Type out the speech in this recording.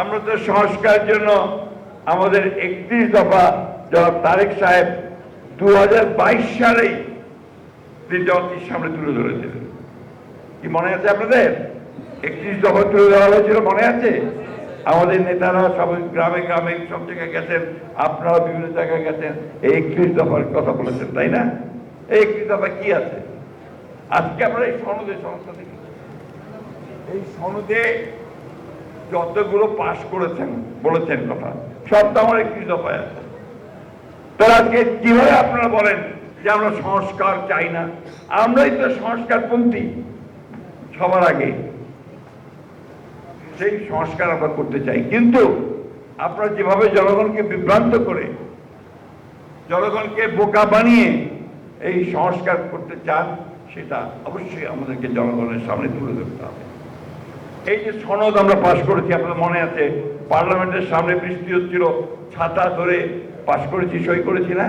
আমরা তো সংস্কারের জন্য আমাদের একত্রিশ দফা জনাব তারেক সাহেব দু হাজার বাইশ সালেই তিনি জগতির সামনে তুলে ধরেছিলেন। কি মনে আছে আপনাদের? একত্রিশ দফা তুলে দেওয়া হয়েছিল, মনে আছে? আমাদের নেতারা সব গ্রামে গ্রামে সব জায়গায় গেছেন আপনারা বিভিন্ন জায়গায় গেছেন, এই একত্রিশ দফার কথা বলেছেন, তাই না? এই একত্রিশ দফা কি আছে? আজকে আমরা এই সনদে সংস্থা দেখি এই সনদে যতগুলো পাশ করেছেন, বলেছেন কথা। সব তো আমার একটি দফায় আছে। তাহলে আজকে কীভাবে আপনারা বলেন যে আমরা সংস্কার চাই না? আমরাই তো সংস্কারপন্থী। সবার আগে সেই সংস্কার আমরা করতে চাই। কিন্তু আপনারা যেভাবে জনগণকে বিভ্রান্ত করে, জনগণকে বোকা বানিয়ে এই সংস্কার করতে চান, সেটা অবশ্যই আমাদেরকে জনগণের সামনে তুলে ধরতে হবে। এই যে সনদ আমরা পাশ করেছি, আপনার মনে আছে? পার্লামেন্টের সামনে বৃষ্টি হচ্ছিল, ছাতা ধরে পাশ করেছি, সই করেছি না?